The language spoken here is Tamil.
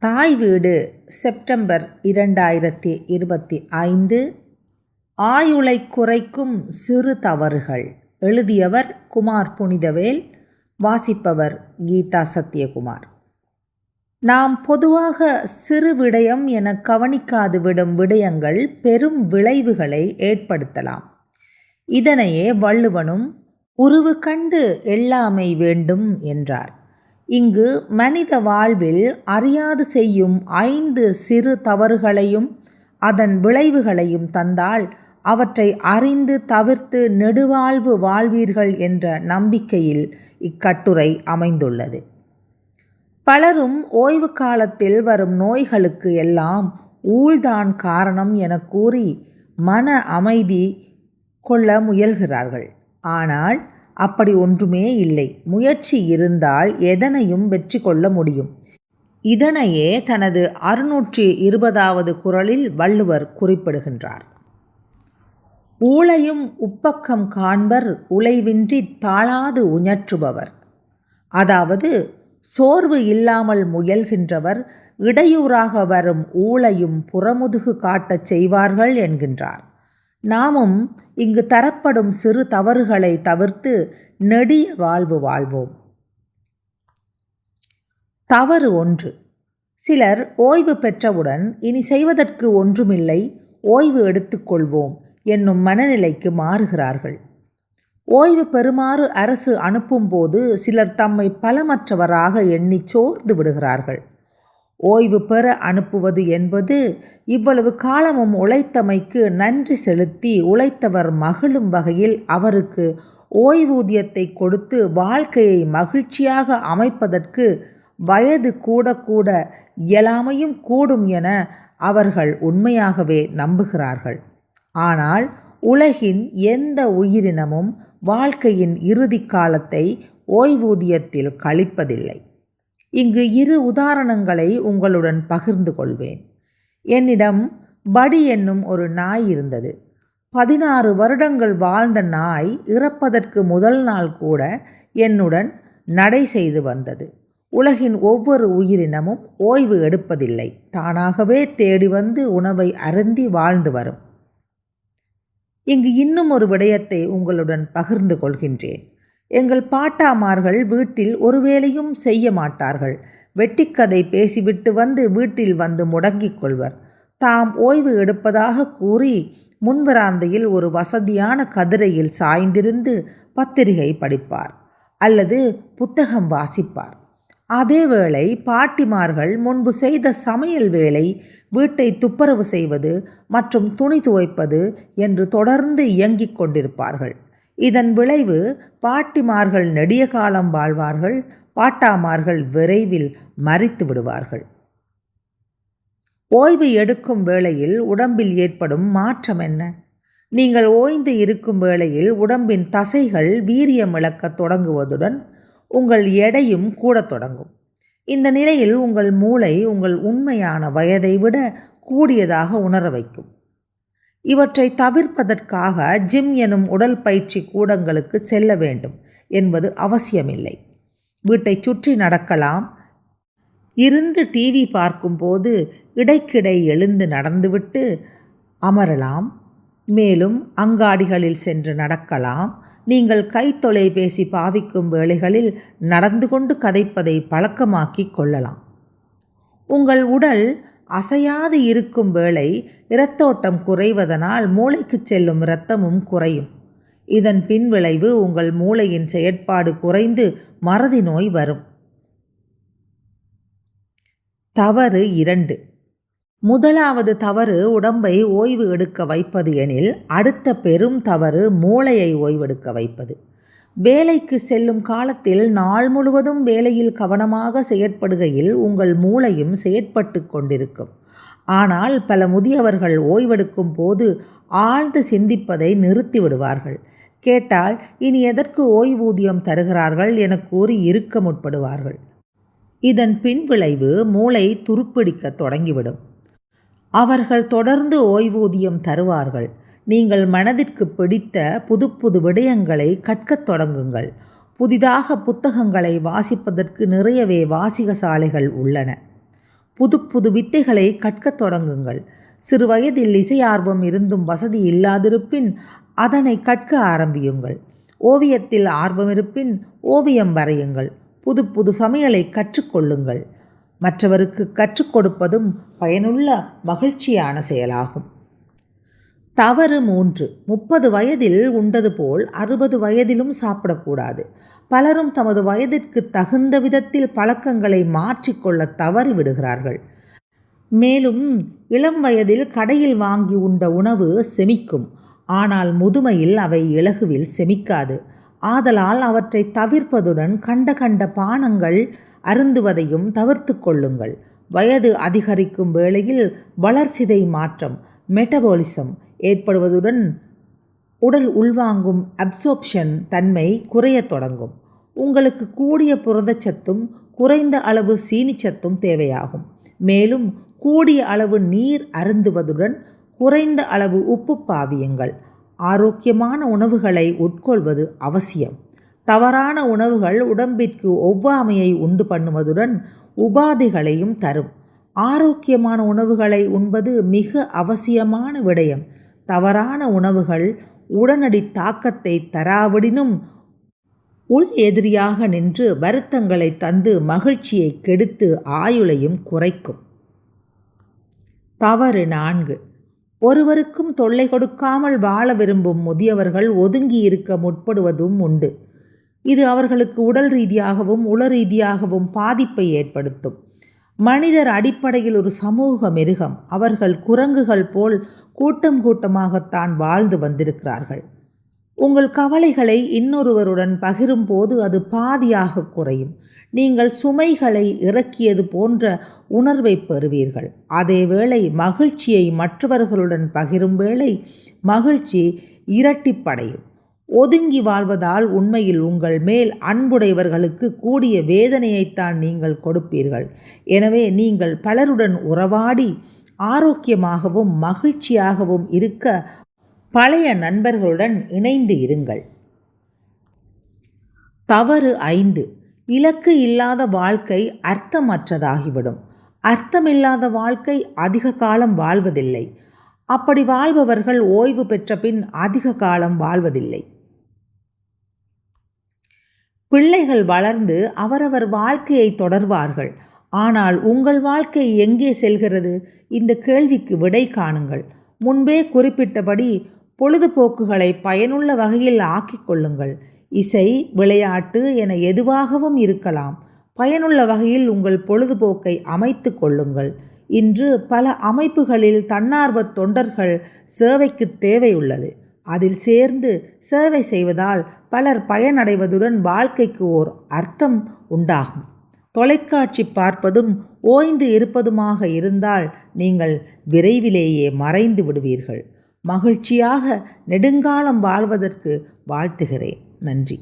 தாய் வீடு செப்டம்பர் இரண்டாயிரத்தி இருபத்தி ஐந்து. ஆயுளை குறைக்கும் சிறு தவறுகள். எழுதியவர் குமார் புனிதவேல் வாசிப்பவர் கீதா சத்யகுமார். நாம் பொதுவாக சிறு விடயம் என கவனிக்காது விடும் விடயங்கள் பெரும் விளைவுகளை ஏற்படுத்தலாம். இதனையே வள்ளுவனும் உருவு கண்டு எல்லாமை வேண்டும் என்றார். இங்கு மனித வாழ்வில் அறியாது செய்யும் ஐந்து சிறு தவறுகளையும் அதன் விளைவுகளையும் தந்தால் அவற்றை அறிந்து தவிர்த்து நெடுவாழ்வு வாழ்வீர்கள் என்ற நம்பிக்கையில் இக்கட்டுரை அமைந்துள்ளது. பலரும் ஓய்வு காலத்தில் வரும் நோய்களுக்கு எல்லாம் ஊழ்தான் காரணம் என கூறி மன அமைதி கொள்ள முயல்கிறார்கள். ஆனால் அப்படி ஒன்றுமே இல்லை. முயற்சி இருந்தால் எதனையும் வெற்றி கொள்ள முடியும். இதனையே தனது அறுநூற்றி இருபதாவது குரலில் வள்ளுவர் குறிப்பிடுகின்றார். ஊழையும் உப்பக்கம் காண்பர் உழைவின்றி தாழாது உணற்றுபவர் அதாவது சோர்வு இல்லாமல் முயல்கின்றவர் இடையூறாக வரும் ஊழையும் புறமுதுகு காட்டச் செய்வார்கள் என்கின்றார். நாமும் இங்கு தரப்படும் சிறு தவறுகளை தவிர்த்து நெடிய வாழ்வு வாழ்வோம். தவறு ஒன்று. சிலர் ஓய்வு பெற்றவுடன் இனி செய்வதற்கு ஒன்றுமில்லை ஓய்வு எடுத்துக்கொள்வோம் என்னும் மனநிலைக்கு மாறுகிறார்கள். ஓய்வு பெறுமாறு அரசு அனுப்பும்போது சிலர் தம்மை பலமற்றவராக எண்ணி சோர்ந்து விடுகிறார்கள். ஓய்வு பெற அனுப்புவது என்பது இவ்வளவு காலமும் உழைத்தமைக்கு நன்றி செலுத்தி உழைத்தவர் மகிழும் வகையில் அவருக்கு ஓய்வூதியத்தை கொடுத்து வாழ்க்கையை மகிழ்ச்சியாக அமைப்பதற்கு வயது கூட கூட இயலாமையும் கூடும் என அவர்கள் உண்மையாகவே நம்புகிறார்கள். ஆனால் உலகின் எந்த உயிரினமும் வாழ்க்கையின் இறுதி காலத்தை ஓய்வூதியத்தில் கழிப்பதில்லை. இங்கு இரு உதாரணங்களை உங்களுடன் பகிர்ந்து கொள்வேன். என்னிடம் படி என்னும் ஒரு நாய் இருந்தது. பதினாறு வருடங்கள் வாழ்ந்த நாய் இறப்பதற்கு முதல் நாள் கூட என்னுடன் நடை செய்து வந்தது. உலகின் ஒவ்வொரு உயிரினமும் ஓய்வு எடுப்பதில்லை. தானாகவே தேடி வந்து உணவை அருந்தி வாழ்ந்து வரும். இங்கு இன்னும் ஒரு விடயத்தை உங்களுடன் பகிர்ந்து கொள்கின்றேன். எங்கள் பாட்டாமார்கள் வீட்டில் ஒரு வேலையும் செய்ய மாட்டார்கள். வெட்டிக்கதை பேசிவிட்டு வந்து வீட்டில் வந்து முடங்கிக் கொள்வர். தாம் ஓய்வு எடுப்பதாக கூறி முன்வராந்தையில் ஒரு வசதியான கதிரையில் சாய்ந்திருந்து பத்திரிகை படிப்பார் அல்லது புத்தகம் வாசிப்பார். அதேவேளை பாட்டிமார்கள் முன்பு செய்த சமையல் வேலை வீட்டை துப்புரவு செய்வது மற்றும் துணி துவைப்பது என்று தொடர்ந்து இயங்கிக் கொண்டிருப்பார்கள். இதன் விளைவு பாட்டிமார்கள் நெடிய காலம் வாழ்வார்கள் பாட்டாமார்கள் விரைவில் மறித்து விடுவார்கள். ஓய்வு எடுக்கும் வேளையில் உடம்பில் ஏற்படும் மாற்றம் என்ன? நீங்கள் ஓய்ந்து இருக்கும் வேளையில் உடம்பின் தசைகள் வீரியம் இழக்கத் தொடங்குவதுடன் உங்கள் எடையும் கூடத் தொடங்கும். இந்த நிலையில் உங்கள் மூளை உங்கள் உண்மையான வயதை விட கூடியதாக உணர வைக்கும். இவற்றை தவிர்ப்பதற்காக ஜிம் எனும் உடல் பயிற்சி கூடங்களுக்கு செல்ல வேண்டும் என்பது அவசியமில்லை. வீட்டை சுற்றி நடக்கலாம். இருந்து டிவி பார்க்கும்போது இடைக்கிடை எழுந்து நடந்துவிட்டு அமரலாம். மேலும் அங்காடிகளில் சென்று நடக்கலாம். நீங்கள் கைத்தொலைபேசி பாவிக்கும் வேளைகளில் நடந்து கொண்டு கதைப்பதை பழக்கமாக்கி கொள்ளலாம். உங்கள் உடல் அசையாது இருக்கும் வேளை இரத்தோட்டம் குறைவதனால் மூளைக்கு செல்லும் இரத்தமும் குறையும். இதன் பின்விளைவு உங்கள் மூளையின் செயற்பாடு குறைந்து மறதி நோய் வரும். தவறு இரண்டு. முதலாவது தவறு உடம்பை ஓய்வு எடுக்க வைப்பது எனில் அடுத்த பெரும் தவறு மூளையை ஓய்வெடுக்க வைப்பது. வேலைக்கு செல்லும் காலத்தில் நாள் முழுவதும் வேலையில் கவனமாக செயற்படுகையில் உங்கள் மூளையும் செயற்பட்டு கொண்டிருக்கும். ஆனால் பல முதியவர்கள் ஓய்வெடுக்கும் போது ஆழ்ந்து சிந்திப்பதை நிறுத்தி விடுவார்கள் கேட்டால் இனி எதற்கு ஓய்வூதியம் தருகிறார்கள்? என கூறி இருக்க முற்படுவார்கள். இதன் பின்விளைவு மூளை துருப்பிடிக்க தொடங்கிவிடும். அவர்கள் தொடர்ந்து ஓய்வூதியம் தருவார்கள். நீங்கள் மனதிற்கு பிடித்த புது புது விடயங்களை கற்கத் தொடங்குங்கள். புதிதாக புத்தகங்களை வாசிப்பதற்கு நிறையவே வாசிக சாலைகள் உள்ளன. புது புது வித்தைகளை கற்கத் தொடங்குங்கள். சிறு வயதில் இசை ஆர்வம் இருந்தும் வசதி இல்லாதிருப்பின் அதனை கற்க ஆரம்பியுங்கள். ஓவியத்தில் ஆர்வம் இருப்பின் ஓவியம் வரையுங்கள். புது புது சமையலை கற்றுக்கொள்ளுங்கள். மற்றவருக்கு கற்றுக் கொடுப்பதும் பயனுள்ள மகிழ்ச்சியான செயலாகும். தவறு மூன்று. முப்பது வயதில் உண்டது போல் அறுபது வயதிலும் சாப்பிடக்கூடாது. பலரும் தமது வயதிற்கு தகுந்த விதத்தில் பழக்கங்களை மாற்றிக்கொள்ள தவறி விடுகிறார்கள். மேலும் இளம் வயதில் கடையில் வாங்கி உண்ட உணவு செமிக்கும். ஆனால் முதுமையில் அவை இலகுவில் செமிக்காது. ஆதலால் அவற்றை தவிர்ப்பதுடன் கண்ட கண்ட பானங்கள் அருந்துவதையும் தவிர்த்து கொள்ளுங்கள். வயது அதிகரிக்கும் வேளையில் வளர்சிதை மாற்றம் மெட்டபாலிசம் ஏற்படுவதுடன் உடல் உள்வாங்கும் அப்சோப்ஷன் தன்மை குறையத் தொடங்கும். உங்களுக்கு கூடிய புரதச்சத்தும் குறைந்த அளவு சீனிச்சத்தும் தேவையாகும். மேலும் கூடிய அளவு நீர் அருந்துவதுடன் குறைந்த அளவு உப்பு பாவியங்கள். ஆரோக்கியமான உணவுகளை உட்கொள்வது அவசியம். தவறான உணவுகள் உடம்பிற்கு ஒவ்வாமையை உண்டு பண்ணுவதுடன் உபாதைகளையும் தரும். ஆரோக்கியமான உணவுகளை உண்பது மிக அவசியமான விடயம். தவறான உணவுகள் உடனடி தாக்கத்தை தராவிடினும் உள் எதிரியாக நின்று வருத்தங்களை தந்து மகிழ்ச்சியை கெடுத்து ஆயுளையும் குறைக்கும். தவறு நான்கு. ஒருவருக்கும் தொல்லை கொடுக்காமல் வாழ விரும்பும் முதியவர்கள் ஒதுங்கி இருக்க முற்படுவதும் உண்டு. இது அவர்களுக்கு உடல் ரீதியாகவும் உள ரீதியாகவும் பாதிப்பை ஏற்படுத்தும். மனிதர் அடிப்படையில் ஒரு சமூக மிருகம். அவர்கள் குரங்குகள் போல் கூட்டம் கூட்டமாகத்தான் வாழ்ந்து வந்திருக்கிறார்கள். உங்கள் கவலைகளை இன்னொருவருடன் பகிரும் போது அது பாதியாக குறையும். நீங்கள் சுமைகளை இறக்கியது போன்ற உணர்வை பெறுவீர்கள். அதேவேளை மகிழ்ச்சியை மற்றவர்களுடன் பகிரும் வேளை மகிழ்ச்சி இரட்டிப்படையும். ஒதுங்கி வாழ்வதால் உண்மையில் உங்கள் மேல் அன்புடையவர்களுக்கு கூடிய வேதனையைத்தான் நீங்கள் கொடுப்பீர்கள். எனவே நீங்கள் பலருடன் உறவாடி ஆரோக்கியமாகவும் மகிழ்ச்சியாகவும் இருக்க பழைய நண்பர்களுடன் இணைந்து இருங்கள். தவறு ஐந்து. இலக்கு இல்லாத வாழ்க்கை அர்த்தமற்றதாகிவிடும். அர்த்தமில்லாத வாழ்க்கை அதிக காலம் வாழ்வதில்லை. அப்படி வாழ்பவர்கள் ஓய்வு பெற்ற பின் அதிக காலம் வாழ்வதில்லை. பிள்ளைகள் வளர்ந்து அவரவர் வாழ்க்கையை தொடர்வார்கள். ஆனால் உங்கள் வாழ்க்கை எங்கே செல்கிறது? இந்த கேள்விக்கு விடை காணுங்கள். முன்பே குறிப்பிட்டபடி பொழுதுபோக்குகளை பயனுள்ள வகையில் ஆக்கிக் கொள்ளுங்கள். இசை விளையாட்டு என எதுவாகவும் இருக்கலாம். பயனுள்ள வகையில் உங்கள் பொழுதுபோக்கை அமைத்து கொள்ளுங்கள். இன்று பல அமைப்புகளில் தன்னார்வ தொண்டர்கள் சேவைக்கு தேவையுள்ளது. அதில் சேர்ந்து சேவை செய்வதால் பலர் பயனடைவதுடன் வாழ்க்கைக்கு ஓர் அர்த்தம் உண்டாகும். தொலைக்காட்சி பார்ப்பதும் ஓய்ந்து இருப்பதுமாக இருந்தால் நீங்கள் விரைவிலேயே மறைந்து விடுவீர்கள். மகிழ்ச்சியாக நெடுங்காலம் வாழ்வதற்கு வாழ்த்துகிறேன். நன்றி.